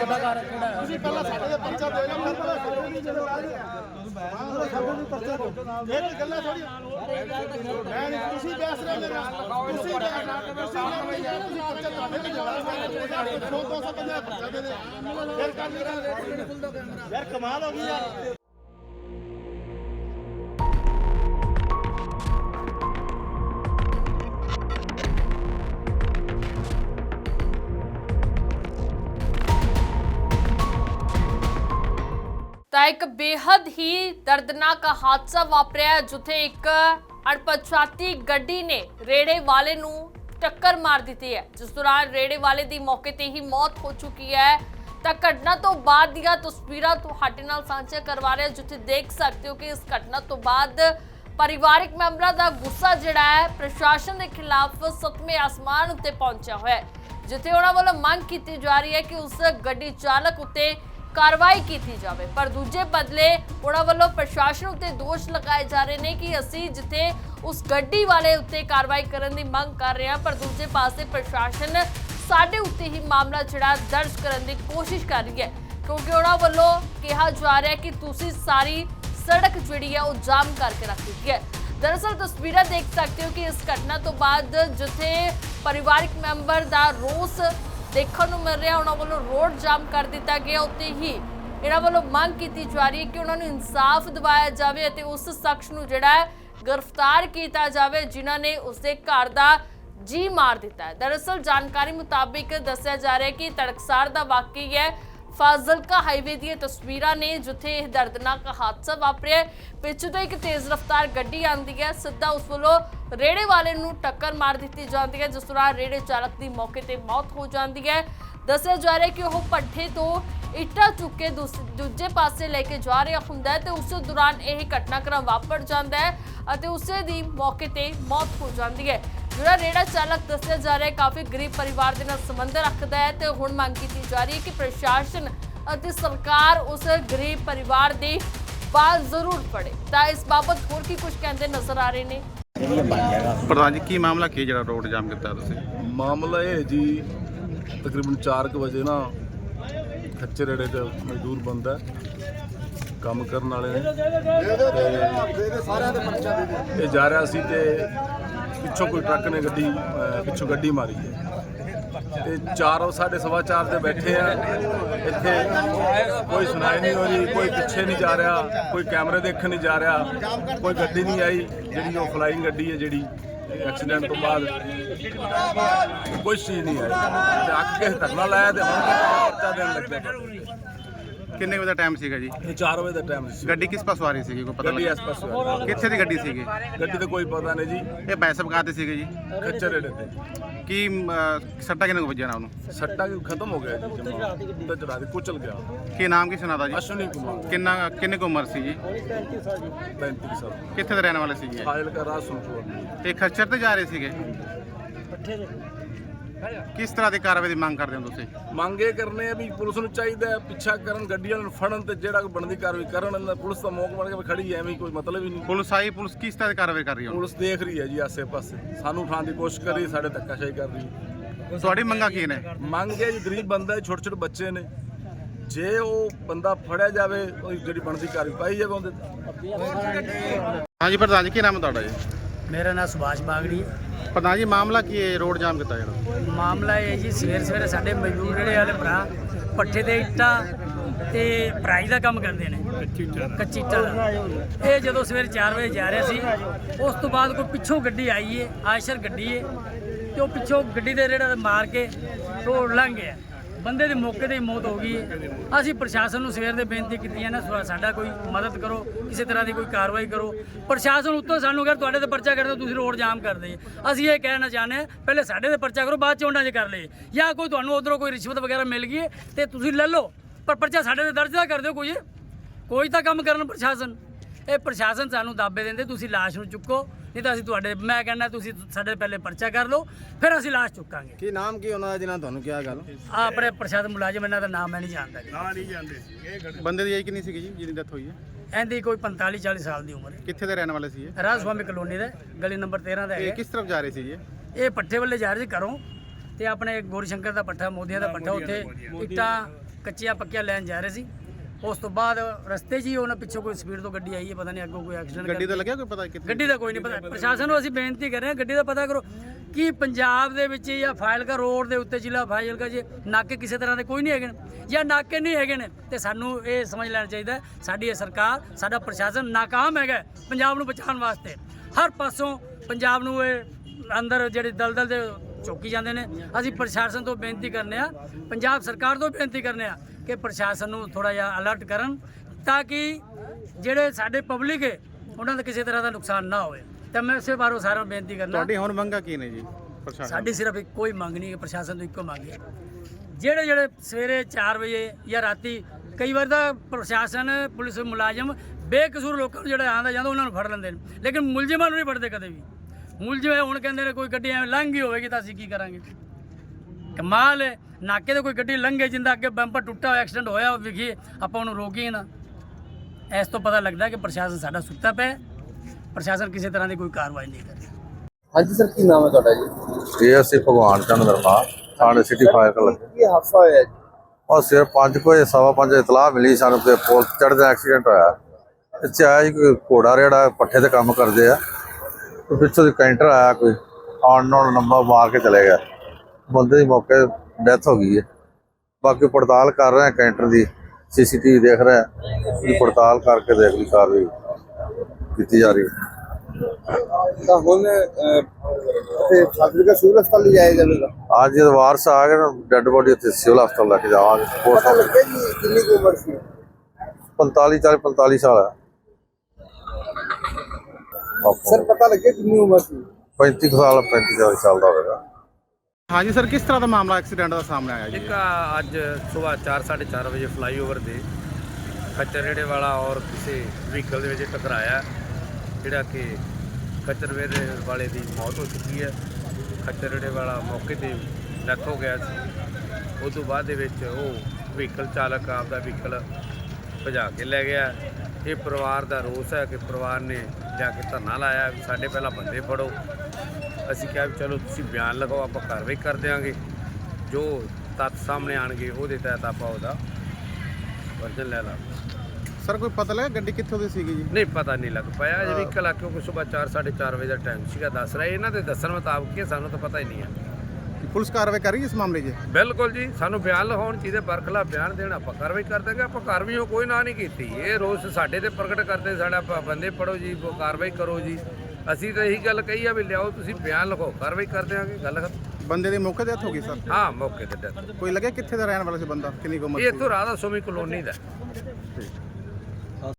ਤੁਹਾਡਾ ਘਰ ਕਿਹੜਾ ਹੈ? ਤੁਸੀਂ ਪਹਿਲਾਂ ਸਾਡੇ ਦੇ ਪਰਚਾ ਦੇ ਦਿਓ ਫਿਰ ਪਹਿਲਾਂ ਸਾਡੇ ਦੀ ਜਦੋਂ ਲਾ ਦਿਓ। ਸਾਡੇ ਨੂੰ ਪਰਚਾ ਦਿਓ। ਇਹ ਗੱਲਾਂ ਥੋੜੀ ਮੈਂ ਨਹੀਂ ਤੁਸੀਂ ਬਹਿਸ ਰਹੇ ਮੇਰੇ ਨਾਲ। ਤੁਸੀਂ ਬਹਿਸ ਰਹੇ ਤੁਸੀਂ ਨਹੀਂ ਯਾਰ ਤੁਸੀਂ ਪਰਚਾ ਤੁਹਾਡੇ ਤੇ ਜਵਾਬ ਮੈਂ ਦੋ ਦੋ ਸੌ ਪੰਜਾਹ ਪਰਚਾ ਦੇ ਦੇ ਫਿਰ ਕਰ ਲਈ ਯਾਰ ਕਮਾਲ ਹੋ ਗਈ ਯਾਰ। ਤਾਂ ਇੱਕ ਬੇहद ਹੀ ਦਰਦਨਾਕ ਹਾਦਸਾ ਵਾਪਰਿਆ, ਜਿੱਥੇ ਇੱਕ ਅਣਪਛਾਤੀ ਗੱਡੀ ਨੇ ਰੇੜੇ ਵਾਲੇ ਨੂੰ ਟੱਕਰ ਮਾਰ ਦਿੱਤੀ ਹੈ। ਜਿਸ ਦੌਰਾਨ ਰੇੜੇ ਵਾਲੇ ਦੀ ਮੌਕੇ ਤੇ ਹੀ ਮੌਤ ਹੋ ਚੁੱਕੀ ਹੈ। ਤਾਂ ਘਟਨਾ ਤੋਂ ਬਾਅਦ ਦੀਆਂ ਤਸਵੀਰਾਂ ਤੁਹਾਡੇ ਨਾਲ ਸਾਂਝਾ ਕਰਵਾ ਰਹੇ ਜਿੱਥੇ ਦੇਖ ਸਕਦੇ ਹੋ ਕਿ ਇਸ ਘਟਨਾ ਤੋਂ ਬਾਅਦ ਪਰਿਵਾਰਕ ਮੈਂਬਰਾਂ ਦਾ ਗੁੱਸਾ ਜਿਹੜਾ ਹੈ, ਪ੍ਰਸ਼ਾਸਨ ਦੇ ਖਿਲਾਫ ਸਤਵੇਂ ਆਸਮਾਨ ਉੱਤੇ ਪਹੁੰਚਿਆ ਹੋਇਆ ਹੈ। ਜਿੱਥੇ ਉਹਨਾਂ ਵੱਲੋਂ ਮੰਗ ਕੀਤੀ ਜਾ ਰਹੀ ਹੈ ਕਿ ਉਸ ਗੱਡੀ ਚਾਲਕ ਉੱਤੇ ਕਾਰਵਾਈ ਕੀਤੀ ਜਾਵੇ। ਪਰ ਦੂਜੇ ਬਦਲੇ ਉਹਨਾਂ ਵੱਲੋਂ ਪ੍ਰਸ਼ਾਸਨ ਉੱਤੇ ਦੋਸ਼ ਲਗਾਏ ਜਾ ਰਹੇ ਨੇ ਕਿ ਅਸੀਂ ਜਿੱਥੇ ਉਸ ਗੱਡੀ ਵਾਲੇ ਉੱਤੇ ਕਾਰਵਾਈ ਕਰਨ ਦੀ ਮੰਗ ਕਰ ਰਹੇ ਹਾਂ, ਪਰ ਦੂਜੇ ਪਾਸੇ ਪ੍ਰਸ਼ਾਸਨ ਸਾਡੇ ਉੱਤੇ ਹੀ ਮਾਮਲਾ ਜਿਹੜਾ ਦਰਜ ਕਰਨ ਦੀ ਕੋਸ਼ਿਸ਼ ਕਰ ਰਹੀ ਹੈ। ਕਿਉਂਕਿ ਉਹਨਾਂ ਵੱਲੋਂ ਕਿਹਾ ਜਾ ਰਿਹਾ ਕਿ ਤੁਸੀਂ ਸਾਰੀ ਸੜਕ ਜਿਹੜੀ ਹੈ ਉਹ ਜਾਮ ਕਰਕੇ ਰੱਖ ਦਿੱਤੀ ਹੈ। ਦਰਅਸਲ ਤਸਵੀਰਾਂ ਦੇਖ ਸਕਦੇ ਹੋ ਕਿ ਇਸ ਘਟਨਾ ਤੋਂ ਬਾਅਦ ਜਿੱਥੇ ਪਰਿਵਾਰਕ ਮੈਂਬਰ ਦਾ ਰੋਸ ਦੇਖਣ ਨੂੰ ਮਿਲ ਰਿਹਾ, ਉਹਨਾਂ ਵੱਲੋਂ ਰੋਡ ਜਾਮ ਕਰ ਦਿੱਤਾ ਗਿਆ ਉੱਤੇ ਹੀ ਇਹਨਾਂ ਵੱਲੋਂ ਮੰਗ ਕੀਤੀ ਜਾ ਰਹੀ ਹੈ ਕਿ ਉਹਨਾਂ ਨੂੰ ਇਨਸਾਫ ਦਿਵਾਇਆ ਜਾਵੇ ਅਤੇ ਉਸ ਸ਼ਖਸ ਨੂੰ ਜਿਹੜਾ ਹੈ ਗ੍ਰਿਫਤਾਰ ਕੀਤਾ ਜਾਵੇ, ਜਿਨ੍ਹਾਂ ਨੇ ਉਸਦੇ ਘਰ ਦਾ ਜੀ ਮਾਰ ਦਿੱਤਾ ਹੈ। ਦਰਅਸਲ ਜਾਣਕਾਰੀ ਮੁਤਾਬਿਕ ਦੱਸਿਆ ਜਾ ਰਿਹਾ ਹੈ ਕਿ ਤੜਕਸਾਰ ਦਾ ਵਾਕਈ ਹੈ। ਫਾਜ਼ਿਲਕਾ ਹਾਈਵੇ ਦੀਆਂ ਤਸਵੀਰਾਂ ਨੇ, ਜਿੱਥੇ ਇਹ ਦਰਦਨਾਕ ਹਾਦਸਾ ਵਾਪਰਿਆ ਹੈ। ਪਿੱਛੇ ਤੋਂ ਇੱਕ ਤੇਜ਼ ਰਫ਼ਤਾਰ ਗੱਡੀ ਆਉਂਦੀ ਹੈ। ਸਿੱਧਾ ਉਸ ਵੱਲੋਂ ਰੇੜੇ ਵਾਲੇ ਨੂੰ ਟੱਕਰ ਮਾਰ ਦਿੱਤੀ ਜਾਂਦੀ ਹੈ, ਜਿਸ ਦੌਰਾਨ ਰੇੜੇ ਚਾਲਕ ਦੀ ਮੌਕੇ ਤੇ ਮੌਤ ਹੋ ਜਾਂਦੀ ਹੈ। ਦੱਸਿਆ ਜਾ ਰਿਹਾ ਕਿ ਉਹ ਪੱਠੇ ਤੋਂ ਇੱਟਾਂ ਚੁੱਕ ਕੇ ਦੂਸ- ਦੂਜੇ ਪਾਸੇ ਲੈ ਕੇ ਜਾ ਰਿਹਾ ਹੁੰਦਾ ਹੈ ਤੇ ਉਸੇ ਦੌਰਾਨ ਇਹ ਘਟਨਾਕ੍ਰਮ ਵਾਪਰ ਜਾਂਦਾ ਹੈ ਅਤੇ ਉਸੇ ਦੀ ਮੌਕੇ ਤੇ ਮੌਤ ਹੋ ਜਾਂਦੀ ਹੈ। ਜਿਹੜਾ ਰੇੜਾ ਚਾਲਕ ਦੱਸਿਆ ਜਾ ਰਿਹਾ ਹੈ ਕਾਫੀ ਗਰੀਬ ਪਰਿਵਾਰ ਦੇ ਨਾਲ ਸੰਬੰਧ ਰੱਖਦਾ ਹੈ ਤੇ ਹੁਣ ਮੰਗ ਕੀਤੀ ਜਾ ਰਹੀ ਹੈ ਕਿ ਪ੍ਰਸ਼ਾਸਨ ਅਤੇ ਸਰਕਾਰ ਉਸ ਗਰੀਬ ਪਰਿਵਾਰ ਦੀ ਬਾਤ ਜ਼ਰੂਰ ਪੜੇ ਤਾਂ ਇਸ ਬਾਬਤ ਹੋਰ ਕੀ ਕੁਝ ਕਹਿੰਦੇ ਨਜ਼ਰ ਆ ਰਹੇ ਨੇ? ਪ੍ਰਧਾਨ ਜੀ ਕੀ ਮਾਮਲਾ ਕੀ ਜਿਹੜਾ ਰੋਡ ਜਾਮ ਕੀਤਾ ਤੁਸੀਂ? ਮਾਮਲਾ ਇਹ ਹੈ ਜੀ ਤਕਰੀਬਨ 4 ਵਜੇ ਨਾ ਖੱਚੇ ਰੇੜੇ ਤੇ ਮਜ਼ਦੂਰ ਬੰਦਾ ਕੰਮ ਕਰਨ ਵਾਲੇ ਨੇ। ਇਹ ਜਾ ਰਿਹਾ ਸੀ ਤੇ ਪਿੱਛੋਂ ਕੋਈ ਟਰੱਕ ਨੇ ਗੱਡੀ ਪਿੱਛੋਂ ਗੱਡੀ ਮਾਰੀ। ਹੈ ਤੇ 4 ਸਾਢੇ ਸਵਾ ਚਾਰ ਦੇ ਬੈਠੇ ਆ। ਇੱਥੇ ਕੋਈ ਸੁਣਾਈ ਨਹੀਂ ਹੋ ਰਹੀ, ਕੋਈ ਪਿੱਛੇ ਨਹੀਂ ਜਾ ਰਿਹਾ, ਕੋਈ ਕੈਮਰੇ ਦੇਖਣ ਨਹੀਂ ਜਾ ਰਿਹਾ, ਕੋਈ ਗੱਡੀ ਨਹੀਂ ਆਈ, ਜਿਹੜੀ ਉਹ ਫਲਾਈਂਗ ਗੱਡੀ ਹੈ ਜਿਹੜੀ, ਐਕਸੀਡੈਂਟ ਤੋਂ ਬਾਅਦ ਕੋਈ ਚੀਜ਼ ਨਹੀਂ ਆਈ। ਤੇ ਅੱਕ ਧਰਨਾ ਲਾਇਆ ਤੇ ਹੁਣ ਪਰਚਾ ਦੇਣ ਲੱਗਿਆ ਕਿੰਨੇ ਵਜੇ ਦਾ ਟਾਈਮ ਸੀਗਾ ਜੀ? ਇਹ 4 ਵਜੇ ਦਾ ਟਾਈਮ ਸੀ। ਗੱਡੀ ਕਿਸ ਪਾਸੋਂ ਆ ਰਹੀ ਸੀਗੀ ਕੋਈ ਪਤਾ ਗੱਡੀ ਲੱਗਾ? ਇਸ ਪਾਸੇ ਆ ਰਹੀ ਕਿੱਥੇ ਦੀ ਗੱਡੀ ਸੀਗੀ। ਗੱਡੀ ਦਾ ਕੋਈ ਪਤਾ ਨਹੀਂ ਜੀ। ਇਹ ਬੈਸਬ ਕਾਤੇ ਸੀਗੇ ਜੀ? ਖੱਚਰ ਰੇੜੇ ਤੇ ਕੀ ਅਮ, ਸੱਟਾ ਕਿੰਨੇ ਕੋ ਵੱਜਿਆ ਨਾ ਉਹਨੂੰ? ਸੱਟਾ ਕਿ ਖਤਮ ਹੋ ਗਿਆ ਜੀ। ਤੇ ਚੜਾ ਦੇ ਕੁਚਲ ਗਿਆ। ਕੀ ਨਾਮ ਕੀ ਸੁਣਾਦਾ ਜੀ? ਅਸ਼ਵਨੀ ਕੁਮਾਰ। ਕਿੰਨਾ ਕਿੰਨੇ ਕੁ ਉਮਰ ਸੀ ਜੀ? 35 ਸਾਲ ਕਿੱਥੇ ਦੇ ਰਹਿਣ ਵਾਲੇ ਸੀਗੇ? ਫਾਇਲ ਰਾਹ ਸੁਣਪੁਰ ਇਹ ਖੱਚਰ ਤੇ ਜਾ ਰਹੇ ਸੀਗੇ? ਕਿਸ ਤਰ੍ਹਾਂ ਦੀ ਕਾਰਵਾਈ ਦੀ ਮੰਗ ਕਰਦੇ ਹੋ ਤੁਸੀਂ? ਮੰਗੇ ਕਰਨੇ ਆ ਵੀ ਪੁਲਿਸ ਨੂੰ ਚਾਹੀਦਾ ਹੈ ਪਿੱਛਾ ਕਰਨ ਗੱਡੀਆਂ ਨੂੰ ਫੜਨ ਤੇ ਜਿਹੜਾ ਕੋਈ ਬਣਦੀ ਕਾਰਵਾਈ ਕਰਨ ਇਹਨਾਂ ਪੁਲਿਸ ਤਾਂ ਮੌਕ ਮਾਰ ਕੇ ਖੜੀ ਐ ਐਵੇਂ ਹੀ ਕੋਈ ਮਤਲਬ ਹੀ ਨਹੀਂ। ਪੁਲਿਸ ਆਈ ਪੁਲਿਸ ਕਿਸ ਤਰ੍ਹਾਂ ਦੀ ਕਾਰਵਾਈ ਕਰ ਰਹੀ ਹੈ? ਪੁਲਿਸ ਦੇਖ ਰਹੀ ਹੈ ਜੀ ਆਸੇ ਪਾਸੇ ਸਾਨੂੰ ਉਠਾਉਣ ਦੀ ਕੋਸ਼ਿਸ਼ ਕਰ ਰਹੀ ਸਾਡੇ ਧੱਕਾਸ਼ਾਹੀ ਕਰ ਰਹੀ ਹੈ। ਤੁਹਾਡੀ ਮੰਗਾਂ ਕੀ ਨੇ? ਮੰਗ ਹੈ ਜੀ ਗਰੀਬ ਬੰਦਾ ਹੈ ਛੋਟੇ ਛੋਟੇ ਬੱਚੇ ਨੇ। ਜੇ ਉਹ ਬੰਦਾ ਫੜਿਆ ਜਾਵੇ ਉਹ ਜਿਹੜੀ ਬਣਦੀ ਕਾਰਵਾਈ ਪਾਈ ਜਾਵੇ ਉਹਦੇ ਤੇ। ਹਾਂਜੀ ਪ੍ਰਧਾਨ ਜੀ ਕੀ ਨਾਮ ਹੈ ਤੁਹਾਡਾ ਜੀ? ਮੇਰਾ ਨਾਮ ਸੁਭਾਸ਼ ਬਾਗੜੀ ਹੈ। ਪ੍ਰਧਾਨ ਜੀ ਮਾਮਲਾ ਕੀ ਹੈ ਰੋਡ ਜਾਮ ਕੀਤਾ ਜਿਹੜਾ? ਮਾਮਲਾ ਇਹ ਹੈ ਜੀ ਸਵੇਰ ਸਵੇਰੇ ਸਾਡੇ ਮਜ਼ਦੂਰ ਜਿਹੜੇ ਵਾਲੇ ਭਰਾ ਪੱਠੇ ਤੇ ਇੱਟਾਂ ਤੇ ਪ੍ਰਾਈ ਦਾ ਕੰਮ ਕਰਦੇ ਨੇ। ਕੱਚੀ ਇੱਟਾਂ ਦਾ। ਇਹ ਜਦੋਂ ਸਵੇਰ 4 ਵਜੇ ਜਾ ਰਿਹਾ ਸੀ ਉਸ ਤੋਂ ਬਾਅਦ ਕੋਈ ਪਿੱਛੋਂ ਗੱਡੀ ਆਈ ਏ ਆਸ਼ਰ ਗੱਡੀ ਏ ਤੇ ਉਹ ਪਿੱਛੋਂ ਗੱਡੀ ਦੇ ਰੇੜਾ ਮਾਰ ਕੇ ਰੋਡ ਲੰਘ ਗਿਆ। ਬੰਦੇ ਦੀ ਮੌਕੇ ਤੇ ਹੀ ਮੌਤ ਹੋ ਗਈ। ਅਸੀਂ ਪ੍ਰਸ਼ਾਸਨ ਨੂੰ ਸਵੇਰ ਦੇ ਬੇਨਤੀ ਕੀਤੀ ਹੈ ਨਾ ਸਾ- ਸਾਡਾ ਕੋਈ ਮਦਦ ਕਰੋ, ਕਿਸੇ ਤਰ੍ਹਾਂ ਦੀ ਕੋਈ ਕਾਰਵਾਈ ਕਰੋ। ਪ੍ਰਸ਼ਾਸਨ ਉੱਤੋਂ ਸਾਨੂੰ ਕਹਿੰਦਾ ਤੁਹਾਡੇ ਤੇ ਪਰਚਾ ਕਰਦੇ ਤੁਸੀਂ ਰੋਡ ਜਾਮ ਕਰਦੇ ਅਸੀਂ ਇਹ ਕਹਿਣਾ ਚਾਹੁੰਦੇ ਹਾਂ, ਪਹਿਲੇ ਸਾਡੇ ਤੇ ਪਰਚਾ ਕਰੋ, ਬਾਅਦ ਚ ਉਹਨਾਂ 'ਚ ਕਰ ਲਏ ਜਾਂ ਕੋਈ ਤੁਹਾਨੂੰ ਉਧਰੋਂ ਕੋਈ ਰਿਸ਼ਵਤ ਵਗੈਰਾ ਮਿਲ ਗਈ ਹੈ, ਤੇ ਤੁਸੀਂ ਲੈ ਲਓ, ਪਰ ਪਰਚਾ ਸਾਡੇ ਤੇ ਦਰਜ ਤਾਂ ਕਰ ਦਿਓ ਕੋਈ। ਕੋਈ ਤਾਂ ਕੰਮ ਕਰਨ ਪ੍ਰਸ਼ਾਸਨ। ਇਹ ਪ੍ਰਸ਼ਾਸਨ ਸਾਨੂੰ ਦਾਬੇ ਦਿੰਦੇ, ਤੁਸੀਂ ਲਾਸ਼ ਨੂੰ ਚੁੱਕੋ ਨਹੀਂ ਤਾਂ ਅਸੀਂ ਤੁਹਾਡੇ ਮੈਂ ਕਹਿੰਦਾ ਤੁਸੀਂ ਸਾਡੇ ਪਹਿਲੇ ਪਰਚਾ ਕਰ ਲਓ ਫਿਰ ਅਸੀਂ ਲਾਸ਼ ਚੁੱਕਾਂਗੇ। ਕੀ ਨਾਮ ਕੀ ਉਹਨਾਂ ਦਾ ਜਿਹਨਾਂ ਤੁਹਾਨੂੰ ਕਿਹਾ ਗੱਲ? ਆਹ ਆਪਣੇ ਪ੍ਰਸ਼ਾਸਨ ਮੁਲਾਜ਼ਮ ਇਹਨਾਂ ਦਾ ਨਾਮ ਮੈਂ ਨਹੀਂ ਜਾਣਦਾ ਜੀ। ਬੰਦੇ ਦੀ ਏਜ ਕਿੰਨੀ ਸੀਗੀ ਜੀ ਜਿਹਦੀ ਡੈਥ ਹੋਈ ਹੈ? ਇਹਦੀ ਕੋਈ 45 40 ਸਾਲ ਦੀ ਉਮਰ ਹੈ। ਕਿੱਥੇ ਦੇ ਰਹਿਣ ਵਾਲੇ ਸੀ ਇਹ? ਰਾਜ ਸੁਆਮੀ ਕਲੋਨੀ ਦਾ ਹੈ, ਗਲੀ ਨੰਬਰ 13 ਦਾ ਇਹ ਹੈ ਕਿਸ ਤਰਫ ਜਾ ਰਹੇ ਸੀ ਜੀ ਇਹ? ਇਹ ਪੱਠੇ ਵੱਲੇ ਜਾ ਰਹੇ ਸੀ ਘਰੋਂ ਤੇ ਆਪਣੇ ਗੋਰੀ ਸ਼ੰਕਰ ਦਾ ਪੱਠਾ ਮੋਦੀਆਂ ਦਾ ਪੱਠਾ ਉੱਥੇ ਇੱਟਾਂ ਕੱਚੀਆਂ ਪੱਕੀਆਂ ਲੈਣ ਜਾ ਰਹੇ ਸੀ। ਉਸ ਤੋਂ ਬਾਅਦ ਰਸਤੇ 'ਚ ਹੀ ਉਹਨਾਂ ਪਿੱਛੋਂ ਕੋਈ ਸਪੀਡ ਤੋਂ ਗੱਡੀ ਆਈ ਹੈ ਪਤਾ ਨਹੀਂ ਅੱਗੋਂ ਕੋਈ ਐਕਸੀਡੈਂਟ ਗੱਡੀ ਦਾ ਲੱਗਿਆ ਕੋਈ ਪਤਾ ਕਿੱਥੇ? ਗੱਡੀ ਦਾ ਕੋਈ ਨਹੀਂ ਪਤਾ। ਪ੍ਰਸ਼ਾਸਨ ਨੂੰ ਅਸੀਂ ਬੇਨਤੀ ਕਰ ਰਹੇ ਹਾਂ ਗੱਡੀ ਦਾ ਪਤਾ ਕਰੋ ਕਿ ਪੰਜਾਬ ਦੇ ਵਿੱਚ ਜਾਂ ਫਾਇਲਕਾ ਰੋਡ ਦੇ ਉੱਤੇ ਜ਼ਿਲ੍ਹਾ ਫਾਜ਼ਿਲਕਾ ਜੇ ਨਾਕੇ ਕਿਸੇ ਤਰ੍ਹਾਂ ਦੇ ਕੋਈ ਨਹੀਂ ਹੈਗੇ ਨੇ ਜਾਂ ਨਾਕੇ ਨਹੀਂ ਹੈਗੇ ਨੇ ਤੇ ਸਾਨੂੰ ਇਹ ਸਮਝ ਲੈਣਾ ਚਾਹੀਦਾ ਸਾਡੀ ਇਹ ਸਰਕਾਰ ਸਾਡਾ ਪ੍ਰਸ਼ਾਸਨ ਨਾਕਾਮ ਹੈਗਾ ਪੰਜਾਬ ਨੂੰ ਬਚਾਉਣ ਵਾਸਤੇ। ਹਰ ਪਾਸੋਂ ਪੰਜਾਬ ਨੂੰ ਇਹ ਅੰਦਰ ਜਿਹੜੇ ਦਲਦਲ ਦੇ ਚੌਕੀ ਜਾਂਦੇ ਨੇ ਅਸੀਂ ਪ੍ਰਸ਼ਾਸਨ ਤੋਂ ਬੇਨਤੀ ਕਰਨੇ ਆ ਪੰਜਾਬ ਸਰਕਾਰ ਤੋਂ ਬੇਨਤੀ ਕਰਨੇ ਆ ਕਿ ਪ੍ਰਸ਼ਾਸਨ ਨੂੰ ਥੋੜਾ ਜਿਹਾ ਅਲਰਟ ਕਰਨ ਤਾਂ ਕਿ ਜਿਹੜੇ ਸਾਡੇ ਪਬਲਿਕ ਹੈ ਉਹਨਾਂ ਦਾ ਕਿਸੇ ਤਰ੍ਹਾਂ ਦਾ ਨੁਕਸਾਨ ਨਾ ਹੋਵੇ। ਤਾਂ ਮੈਂ ਇਸੇ ਬਾਰੇ ਸਾਰਿਆਂ ਨੂੰ ਬੇਨਤੀ ਕਰਨਾ। ਤੁਹਾਡੀ ਹੁਣ ਮੰਗਾ ਕੀ ਨੇ ਜੀ? ਪ੍ਰਸ਼ਾਸਨ ਸਾਡੀ ਸਿਰਫ ਇੱਕ ਕੋਈ ਮੰਗ ਨਹੀਂ ਹੈ ਪ੍ਰਸ਼ਾਸਨ ਤੋਂ ਇੱਕੋ ਮੰਗ ਹੈ। ਜਿਹੜੇ ਜਿਹੜੇ ਸਵੇਰੇ 4 ਵਜੇ ਜਾਂ ਰਾਤੀ ਕਈ ਵਾਰ ਤਾਂ ਪ੍ਰਸ਼ਾਸਨ ਪੁਲਿਸ ਮੁਲਾਜ਼ਮ ਬੇਕਸੂਰ ਲੋਕਾਂ ਨੂੰ ਜਿਹੜਾ ਆਂਦਾ ਜਾਂਦਾ ਉਹਨਾਂ ਨੂੰ ਫੜ ਲੈਂਦੇ ਨੇ। ਲੇਕਿਨ ਮੁਲਜ਼ਮਾਂ ਨੂੰ ਨਹੀਂ ਫੜਦੇ ਕਦੇ ਵੀ। ਮੁਲਜ਼ਮ ਹੁਣ ਕਹਿੰਦੇ ਨੇ ਕੋਈ ਗੱਡੀ ਐਵੇਂ ਲੰਘ ਗਈ ਹੋਵੇਗੀ ਤਾਂ ਅਸੀਂ ਕੀ ਕਰਾਂਗੇ? ਕਮਾਲ ਹੈ। ਨਾਕੇ ਤੇ ਕੋਈ ਗੱਡੀ ਲੰਘੇ ਜਿੰਦਾ ਅੱਗੇ ਬੰਪਰ ਟੁੱਟਾ ਹੋਇਆ ਐਕਸੀਡੈਂਟ ਹੋਇਆ ਉਹ ਵਿਖੀਏ ਆਪਾਂ ਉਹਨੂੰ ਰੋਕੀਏ ਨਾ। ਇਸ ਤੋਂ ਪਤਾ ਲੱਗਦਾ ਕਿ ਪ੍ਰਸ਼ਾਸਨ ਸਾਡਾ ਸੁੱਤਾ ਪਿਆ। ਪ੍ਰਸ਼ਾਸਨ ਕਿਸੇ ਤਰ੍ਹਾਂ ਦੀ ਕੋਈ ਕਾਰਵਾਈ ਨਹੀਂ ਕਰ ਰਿਹਾ। ਹਾਂਜੀ ਸਰ ਕੀ ਨਾਮ ਹੈ ਤੁਹਾਡਾ ਜੀ? ਇਹ ਅਸੀਂ ਭਗਵਾਨ ਚੰਦ ਦਰਮਾ ਥਾਣੇ ਸਿਟੀ ਫਾਇਰ ਕਰ ਲੱਗੇ ਕੀ ਹਾਦਸਾ ਹੋਇਆ ਜੀ? ਔਰ ਸਿਰ 5 ਵਜੇ ਸਵਾ ਪੰਜ ਵਜੇ ਇਤਲਾਹ ਮਿਲੀ ਸਾਨੂੰ ਕਿ ਪੁਲ ਚੜ੍ਹਦਾ ਐਕਸੀਡੈਂਟ ਹੋਇਆ। ਇੱਥੇ ਆਇਆ ਜੀ ਕੋਈ ਘੋੜਾ ਰੇੜਾ ਪੱਠੇ ਤੇ ਕੰਮ ਕਰਦੇ ਆ। ਤੇ ਪਿੱਛੋਂ ਦੀ ਕੈਂਟਰ ਆਇਆ ਕੋਈ ਅਨਨੋਨ ਨੰਬਰ ਮਾਰ ਕੇ ਚਲੇ ਗਿਆ। ਬੰਦੇ ਦੀ ਮੌਕੇ ਡੈਥ ਹੋ ਗਈ ਹੈ। ਬਾਕੀ ਪੜਤਾਲ ਕਰ ਰਹੇ ਆ ਕੈਂਟਰ ਦੀ ਸੀਸੀਟੀਵੀ ਦੇਖ ਰਹੇ ਆ ਪੜਤਾਲ ਕਰਕੇ ਦੇਖ ਲਈ ਕਾਰਵਾਈ ਕੀਤੀ ਜਾ ਰਹੀ ਹੈ। ਤਾਂ ਹੁਣ ਤੇ ਫਾਜ਼ਿਲਕਾ ਸਿਵਲ ਹਸਪਤਾਲ ਲੈ ਜਾਇਆ ਜਾਵੇਗਾ ਅੱਜ ਜਦ ਵਾਰਸ ਆ ਗਏ ਨਾ ਡੈੱਡ ਬੋਡੀ ਉੱਥੇ ਸਿਵਲ ਹਸਪਤਾਲ ਲੈ ਕੇ ਜਾਵਾਂਗੇ। ਲੱਗਿਆ ਜੀ ਕਿੰਨੀ ਕੁ ਉਮਰ ਸੀ? 45 40 45 ਸਾਲ ਹੈ ਸਰ ਪਤਾ ਲੱਗਿਆ ਕਿੰਨੀ ਉਮਰ ਸੀ? 35 ਕੁ ਸਾਲ 35 40 ਸਾਲ ਦਾ ਹੋਵੇਗਾ। ਹਾਂਜੀ ਸਰ, ਕਿਸ ਤਰ੍ਹਾਂ ਦਾ ਮਾਮਲਾ ਐਕਸੀਡੈਂਟ ਦਾ ਸਾਹਮਣੇ ਆਇਆ ਜੀ? ਇੱਕ ਆ ਅੱਜ ਸਵੇਰ 4:30 ਵਜੇ ਫਲਾਈਓਵਰ ਦੇ ਖੱਚਰ ਰੇੜੇ ਵਾਲਾ ਔਰ ਕਿਸੇ ਵਹੀਕਲ ਦੇ ਵਿੱਚ ਟਕਰਾਇਆ, ਜਿਹੜਾ ਕਿ ਖੱਚਰ ਰੇੜੇ ਵਾਲੇ ਦੀ ਮੌਤ ਹੋ ਚੁੱਕੀ ਹੈ। ਖੱਚਰ ਰੇੜੇ ਵਾਲਾ ਮੌਕੇ ਤੇ ਡੈਥ ਹੋ ਗਿਆ ਸੀ। ਉਸ ਤੋਂ ਬਾਅਦ ਦੇ ਵਿੱਚ ਉਹ ਵਹੀਕਲ ਚਾਲਕ ਆਪਦਾ ਵਹੀਕਲ ਭਜਾ ਕੇ ਲੈ ਗਿਆ। ਇਹ ਪਰਿਵਾਰ ਦਾ ਰੋਸ ਹੈ ਕਿ ਪਰਿਵਾਰ ਨੇ ਜਾ ਕੇ ਧਰਨਾ ਲਾਇਆ ਵੀ ਸਾਡੇ ਪਹਿਲਾਂ ਬੰਦੇ ਫੜੋ। ਅਸੀਂ ਕਿਹਾ ਵੀ ਚਲੋ ਤੁਸੀਂ ਬਿਆਨ ਲਗਾਓ ਆਪਾਂ ਕਾਰਵਾਈ ਕਰ ਦਿਆਂਗੇ। ਜੋ ਤੱਥ ਸਾਹਮਣੇ ਆਣਗੇ ਉਹਦੇ ਤਹਿਤ ਆਪਾਂ ਉਹਦਾ ਵਰਜਨ ਲੈ ਲਾਂਗੇ। ਸਰ ਕੋਈ ਪਤਾ ਲੱਗਾ ਗੱਡੀ ਕਿੱਥੋਂ ਦੀ ਸੀਗੀ ਜੀ? ਨਹੀਂ ਪਤਾ ਨਹੀਂ ਲੱਗ ਪਾਇਆ। ਅਜੇ ਵੀ ਕਲਾ ਕਿਉਂਕਿ ਸਵੇਰ 4 4:30 ਵਜੇ ਦਾ ਟਾਈਮ ਸੀਗਾ ਦੱਸ ਰਿਹਾ। ਇਹਨਾਂ ਦੇ ਦੱਸਣ ਮੁਤਾਬਕ ਹੈ, ਸਾਨੂੰ ਤਾਂ ਪਤਾ ਹੀ ਨਹੀਂ ਹੈ ਪੁਲਿਸ ਕਾਰਵਾਈ ਕਰ ਰਹੀ ਹੈ ਇਸ ਮਾਮਲੇ 'ਚ? ਬਿਲਕੁਲ ਜੀ ਸਾਨੂੰ ਬਿਆਨ ਲਿਖਾਉਣ ਚਾਹੀਦੇ ਬਰਖਲਾ ਬਿਆਨ ਦੇਣਾ ਆਪਾਂ ਕਾਰਵਾਈ ਕਰ ਦਾਂਗੇ ਆਪਾਂ ਕਾਰਵਾਈਓ ਕੋਈ ਨਾ ਨਹੀਂ ਕੀਤੀ। ਇਹ ਰੋਸ ਸਾਡੇ ਤੇ ਪ੍ਰਗਟ ਕਰਦੇ ਸਾਡਾ ਬੰਦੇ ਪੜੋ ਜੀ ਕਾਰਵਾਈ ਕਰੋ ਜੀ। ਅਸੀਂ ਤਾਂ ਇਹੀ ਗੱਲ ਕਹੀ ਆ ਵੀ ਲਿਆਓ ਤੁਸੀਂ ਬਿਆਨ ਲਿਖਾਓ ਕਾਰਵਾਈ ਕਰ ਦਿਆਂਗੇ ਗੱਲ ਖਤਮ। ਬੰਦੇ ਦੀ ਮੌਕੇ ਤੇ death ਹੋ ਗਈ ਸਰ? ਹਾਂ ਮੌਕੇ ਤੇ death। ਕੋਈ ਲੱਗਿਆ ਕਿੱਥੇ ਦਾ ਰਹਿਣ ਵਾਲਾ ਸੀ ਬੰਦਾ? ਕਿੰਨੀ ਕੁ ਉਮਰ ਇਹ ਸੀ? ਇੱਥੋਂ ਰਾਧਾ ਸੁਮੀ ਕਲੋਨੀ ਦਾ।